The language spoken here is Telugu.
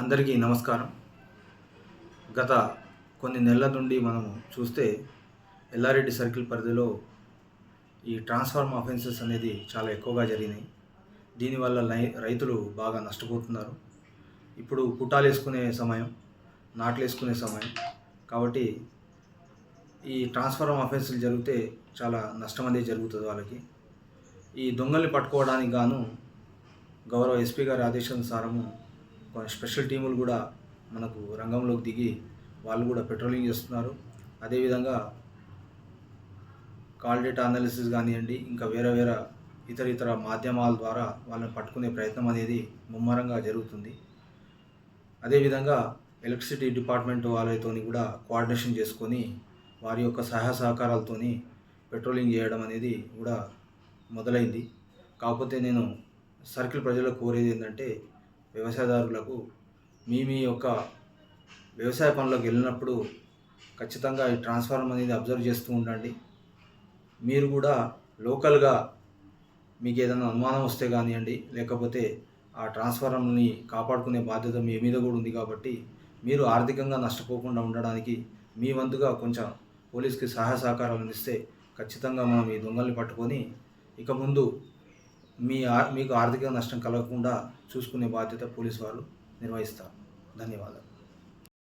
అందరికీ నమస్కారం. గత కొన్ని నెలల నుండి మనము చూస్తే ఎల్లారెడ్డి సర్కిల్ పరిధిలో ఈ ట్రాన్స్ఫార్మ్ అఫెన్సెస్ అనేది చాలా ఎక్కువగా జరిగినాయి. దీనివల్ల రైతులు బాగా నష్టపోతున్నారు. ఇప్పుడు పుట్టాలు వేసుకునే సమయం నాట్లు వేసుకునే సమయం. కాబట్టి ఈ ట్రాన్స్ఫార్మ్ అఫెన్సులు జరిగితే చాలా నష్టం అనేది జరుగుతుంది వాళ్ళకి. ఈ దొంగల్ని పట్టుకోవడానికి గాను గౌరవ ఎస్పీ గారి ఆదేశానుసారము స్పెషల్ టీములు కూడా మనకు రంగంలోకి దిగి వాళ్ళు కూడా పెట్రోలింగ్ చేస్తున్నారు. అదేవిధంగా కాల్ డేటా అనాలిసిస్ కానివ్వండి ఇంకా వేరే వేరే ఇతర ఇతర మాధ్యమాల ద్వారా వాళ్ళని పట్టుకునే ప్రయత్నం అనేది ముమ్మరంగా జరుగుతుంది. అదేవిధంగా ఎలక్ట్రిసిటీ డిపార్ట్మెంట్ వాళ్ళతోని కూడా కోఆర్డినేషన్ చేసుకొని వారి యొక్క సహాయ సహకారాలతోని పెట్రోలింగ్ చేయడం అనేది కూడా మొదలైంది. కాకపోతే నేను సర్కిల్ ప్రజలకు కోరేది ఏంటంటే వ్యవసాయదారులకు మీ మీ యొక్క వ్యవసాయ పనులకు వెళ్ళినప్పుడు ఖచ్చితంగా ఈ ట్రాన్స్ఫార్మర్ అనేది అబ్జర్వ్ చేస్తూ ఉండండి. మీరు కూడా లోకల్గా మీకు ఏదైనా అనుమానం వస్తే కానివ్వండి లేకపోతే ఆ ట్రాన్స్ఫార్మర్ని కాపాడుకునే బాధ్యత మీ మీద కూడా ఉంది కాబట్టి మీరు ఆర్థికంగా నష్టపోకుండా ఉండడానికి మీ వంతుగా కొంచెం పోలీస్కి సహాయ సహకారాలు ఇస్తే ఖచ్చితంగా మనం ఈ దొంగల్ని పట్టుకొని ఇక ముందు మీ మీకు ఆర్థిక నష్టం కలగకుండా చూసుకునే బాధ్యత పోలీసు వారు నిర్వహిస్తారు. ధన్యవాదాలు.